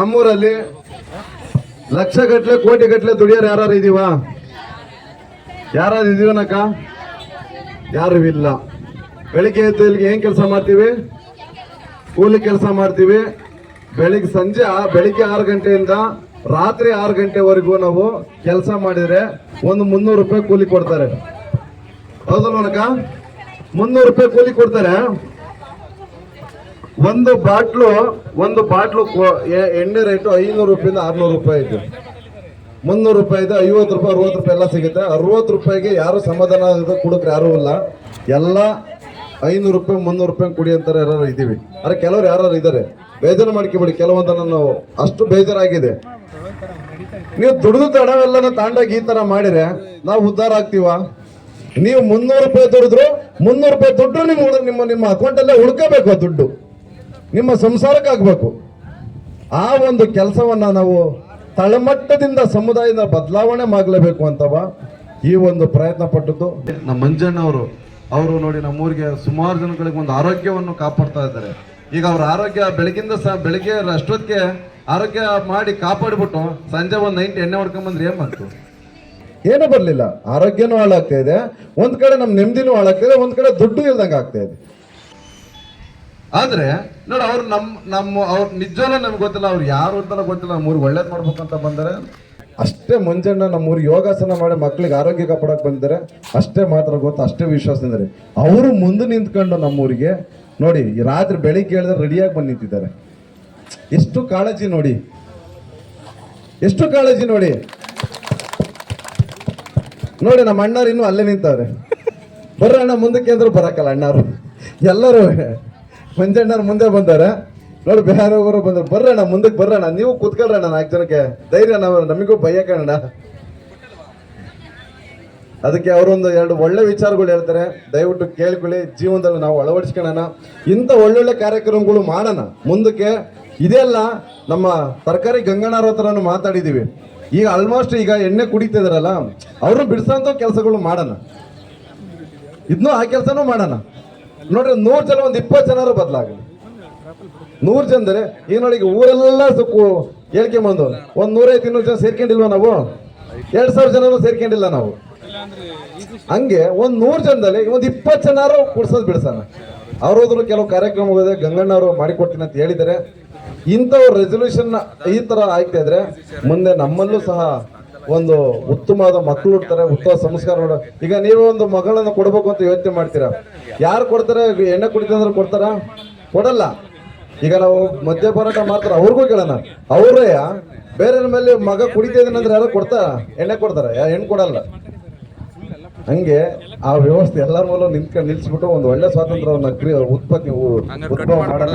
ನಮ್ಮೂರಲ್ಲಿ ಲಕ್ಷ ಗಟ್ಲೆ ಕೋಟಿ ಗಟ್ಲೆ ದುಡಿಯೋರು ಯಾರು ಇದೀವ ಯಾರು ಇದೀವನಕ್ಕ ಯಾರು ಇಲ್ಲ. ಬೆಳಿಗ್ಗೆ ಎದ್ದು ಇಲ್ಲಿಗೆ ಏನ್ ಕೆಲಸ ಮಾಡ್ತೀವಿ? ಕೂಲಿ ಕೆಲಸ ಮಾಡ್ತೀವಿ. ಬೆಳಿಗ್ಗೆ ಸಂಜೆ ಬೆಳಿಗ್ಗೆ ಆರು ಗಂಟೆಯಿಂದ ರಾತ್ರಿ ಆರು ಗಂಟೆವರೆಗೂ ನಾವು ಕೆಲಸ ಮಾಡಿದರೆ ಒಂದು ಮುನ್ನೂರು ರೂಪಾಯಿ ಕೂಲಿ ಕೊಡ್ತಾರೆ. ಹೌದಲ್ವನಕ ಮುನ್ನೂರು ರೂಪಾಯಿ ಕೂಲಿ ಕೊಡ್ತಾರೆ. ಒಂದು ಬಾಟ್ಲು ಒಂದು ಬಾಟ್ಲು ಎಣ್ಣೆ ರೇಟು ಐನೂರು ರೂಪಾಯಿಂದ ಆರ್ನೂರು ರೂಪಾಯಿ ಇದೆ ಮುನ್ನೂರು ರೂಪಾಯಿ ಇದೆ ಐವತ್ತು ರೂಪಾಯಿ, ಅರವತ್ತು ರೂಪಾಯಿ ಎಲ್ಲ ಸಿಗುತ್ತೆ. ಅರವತ್ತು ರೂಪಾಯಿಗೆ ಯಾರು ಸಮಾಧಾನ ಕುಡಿದ್ರೆ ಯಾರೂ ಇಲ್ಲ. ಎಲ್ಲ ಐನೂರು ರೂಪಾಯಿ, ಮುನ್ನೂರು ರೂಪಾಯಿ ಕುಡಿ ಅಂತಾರೆ ಯಾರು ಇದ್ದೀವಿ. ಆದರೆ ಕೆಲವರು ಯಾರು ಇದ್ದಾರೆ. ಬೇಜಾರು ಮಾಡ್ಕೊಬೇಡಿ, ಕೆಲವೊಂದನ್ನ ನಾವು ಅಷ್ಟು ಬೇಜಾರಾಗಿದೆ. ನೀವು ದುಡಿದು ತಡವೆಲ್ಲನ ತಾಂಡಾಗಿ ಈ ಥರ ಮಾಡಿದ್ರೆ ನಾವು ಉದ್ಧಾರ ಆಗ್ತೀವ? ನೀವು ಮುನ್ನೂರು ರೂಪಾಯಿ ದುಡಿದ್ರು, ಮುನ್ನೂರು ರೂಪಾಯಿ ದುಡ್ಡು ನಿಮ್ಮ ನಿಮ್ಮ ನಿಮ್ಮ ಅಕೌಂಟಲ್ಲೇ ಉಳ್ಕೋಬೇಕು ದುಡ್ಡು. ನಿಮ್ಮ ಸಂಸಾರಕ್ಕಾಗಬೇಕು. ಆ ಒಂದು ಕೆಲಸವನ್ನ ನಾವು ತಳಮಟ್ಟದಿಂದ ಸಮುದಾಯದ ಬದಲಾವಣೆ ಮಾಡಲೇಬೇಕು ಅಂತವ ಈ ಒಂದು ಪ್ರಯತ್ನ ಪಟ್ಟದ್ದು. ನಮ್ಮ ಮಂಜಣ್ಣ ಅವರು ನೋಡಿ ನಮ್ಮೂರಿಗೆ ಸುಮಾರು ಜನಗಳಿಗೆ ಒಂದು ಆರೋಗ್ಯವನ್ನು ಕಾಪಾಡ್ತಾ ಇದ್ದಾರೆ. ಈಗ ಅವ್ರ ಆರೋಗ್ಯ ಬೆಳಗಿಂದ ಸಹ ಬೆಳಗ್ಗೆ ಅಷ್ಟೊತ್ತಿಗೆ ಆರೋಗ್ಯ ಮಾಡಿ ಕಾಪಾಡಿಬಿಟ್ಟು ಸಂಜೆ ಒಂದು ನೈಂಟಿ ಎಣ್ಣೆ ಹೊಡ್ಕೊಂಬಂದ್ರೆ ಏನು ಮಾಡ್ತು? ಏನೂ ಬರಲಿಲ್ಲ. ಆರೋಗ್ಯನೂ ಹಾಳಾಗ್ತಾ ಇದೆ. ಒಂದ್ ಕಡೆ ನಮ್ಮ ನೆಮ್ಮದಿನೂ ಹಾಳಾಗ್ತಾ ಇದೆ ಒಂದ್ ಕಡೆ ದುಡ್ಡು ಇಲ್ದಂಗೆ ಆಗ್ತಾ ಇದೆ. ಆದ್ರೆ, ನೋಡಿ, ಅವ್ರು ನಮ್, ನಮ್ಮ, ಅವ್ರ ನಿಜವಲ್ಲ ನಮ್ಗೆ ಗೊತ್ತಿಲ್ಲ, ಅವ್ರು ಯಾರು ಅಂತ ಗೊತ್ತಿಲ್ಲ ನಮ್ಮೂರಿಗೆ ಒಳ್ಳೇದ್ ಮಾಡ್ಬೇಕಂತ ಬಂದರೆ. ಅಷ್ಟೇ ಮುಂಜಾನೆ ನಮ್ಮೂರಿಗೆ ಯೋಗಾಸನ ಮಾಡಿ ಮಕ್ಳಿಗೆ ಆರೋಗ್ಯ ಕಾಪಾಡಕ್ ಬಂದಿದ್ದಾರೆ. ಅಷ್ಟೇ ಮಾತ್ರ ಗೊತ್ತು, ಅಷ್ಟೇ ವಿಶ್ವಾಸದಿಂದರೆ. ಅವರು ಮುಂದೆ ನಿಂತ್ಕೊಂಡು ನಮ್ಮೂರಿಗೆ ನೋಡಿ ರಾತ್ರಿ ಬೆಳಿಗ್ಗೆ ಹೇಳಿದ್ರೆ ರೆಡಿಯಾಗಿ ಬಂದು ನಿಂತಿದ್ದಾರೆ. ಎಷ್ಟು ಕಾಳಜಿ ನೋಡಿ. ಎಷ್ಟು ಕಾಳಜಿ ನೋಡಿ. ನೋಡಿ, ನಮ್ಮ ಅಣ್ಣವ್ರು ಇನ್ನೂ ಅಲ್ಲೇ ನಿಂತವ್ರೆ. ಬರ್ರ ಅಣ್ಣ, ಮುಂದಕ್ಕೆ ಅಂದ್ರೂ ಬರಕಲ್ಲ ಅಣ್ಣವ್ರು. ಎಲ್ಲರೂ. ಮಂಜಣ್ಣವ್ರು ಮುಂದೆ ಬಂದಾರ. ನೋಡಿ ಬೇರೆ ಹೋಗೋರು ಬಂದ್ರು, ಬರ್ರಣ್ಣ, ಮುಂದಕ್ಕೆ ಬರ್ರಣ್ಣ, ನೀವು ಕೂತ್ಕೊಳ್ರಣ್ಣ ನಾಲ್ಕು ಜನಕ್ಕೆ. ಧೈರ್ಯ ನಮಗೂ ಭಯ ಕಾಣಣ್ಣ. ಅದಕ್ಕೆ ಅವರೊಂದು ಎರಡು ಒಳ್ಳೆ ವಿಚಾರಗಳು ಹೇಳ್ತಾರೆ. ದಯವಿಟ್ಟು ಕೇಳ್ಕೊಳ್ಳಿ, ಜೀವನದಲ್ಲಿ ನಾವು ಅಳವಡಿಸ್ಕೊಳ್ಳೋಣ. ಇಂಥ ಒಳ್ಳೊಳ್ಳೆ ಕಾರ್ಯಕ್ರಮಗಳು ಮಾಡೋಣ. ಮುಂದಕ್ಕೆ ಇದೆಲ್ಲ ನಮ್ಮ ತರಕಾರಿ ಗಂಗಣ್ಣವ್ರ ಹತ್ರನೂ ಮಾತಾಡಿದೀವಿ ಈಗ ಆಲ್ಮೋಸ್ಟ್ ಈಗ ಎಣ್ಣೆ ಕುಡಿತಿದಾರಲ್ಲ ಅವರು ಬಿಡಿಸೋಂಥ ಕೆಲಸಗಳು ಮಾಡೋಣ. ಇದನ್ನೂ ಆ ಕೆಲಸನೂ ಮಾಡೋಣ. ನೋಡ್ರಿ, ನೂರು ಜನ ಒಂದು ಇಪ್ಪತ್ತು ಜನರು ಬದಲಾಗಲಿ. ನೂರು ಜನದರೆ ಈ ನೋಡಿ ಊರೆಲ್ಲ ಸುಕ್ಕು ಹೇಳ್ಕೊಂಬಂದು ಒಂದು ನೂರೈದು ಇನ್ನೂರು ಜನ ಸೇರ್ಕೊಂಡಿಲ್ವ ನಾವು? ಎರಡ್ ಸಾವಿರ ಜನನು ಸೇರ್ಕೊಂಡಿಲ್ಲ ನಾವು. ಹಂಗೆ ಒಂದ್ ನೂರು ಜನದಲ್ಲಿ ಒಂದ್ ಇಪ್ಪತ್ತು ಜನರು ಕುಡ್ಸೋದು ಬಿಡ್ಸೋಣ. ಅವ್ರೋದ್ರು ಕೆಲವು ಕಾರ್ಯಕ್ರಮ ಹೋಗಿದೆ ಗಂಗಣ್ಣ ಅವರು ಮಾಡಿಕೊಡ್ತೀನಿ ಅಂತ ಹೇಳಿದ್ದಾರೆ. ಇಂಥವ್ರ ರೆಸೊಲ್ಯೂಷನ್ ಈ ತರ ಆಗ್ತಾ ಇದ್ರೆ, ಮುಂದೆ ನಮ್ಮಲ್ಲೂ ಸಹ ಒಂದು ಉತ್ತಮವಾದ ಮಕ್ಕಳು ಇರ್ತಾರೆ, ಉತ್ತಮ ಸಂಸ್ಕಾರ ನೋಡ. ಈಗ ನೀವು ಒಂದು ಮಗಳನ್ನ ಕೊಡಬೇಕು ಅಂತ ಯೋಚನೆ ಮಾಡ್ತೀರಾ? ಯಾರು ಕೊಡ್ತಾರೆ? ಎಣ್ಣೆ ಕುಡಿತಂದ್ರೆ ಕೊಡ್ತಾರ? ಕೊಡಲ್ಲ. ಈಗ ನಾವು ಮದ್ಯ ಮಾರಾಟ ಮಾಡ್ತಾರ, ಅವ್ರಿಗೂ ಕೇಳೋಣ. ಅವರೇ ಬೇರೆ ಮೇಲೆ ಮಗ ಕುಡಿತಿದ್ರೆ ಯಾರು ಕೊಡ್ತಾರ? ಎಣ್ಣೆ ಕೊಡ್ತಾರ. ಹೆಣ್ಣು ಕೊಡಲ್ಲ. ಹಂಗೆ ಆ ವ್ಯವಸ್ಥೆ ಎಲ್ಲರ ಮೂಲಕ ನಿಂತ್ಕೊಂಡು ನಿಲ್ಸ್ಬಿಟ್ಟು ಒಂದು ಒಳ್ಳೆ ಸ್ವಾತಂತ್ರ್ಯವನ್ನು ಕ್ರಿಯ, ಉತ್ಪತ್ತಿ ಉದ್ಭವ ಮಾಡೋಣ.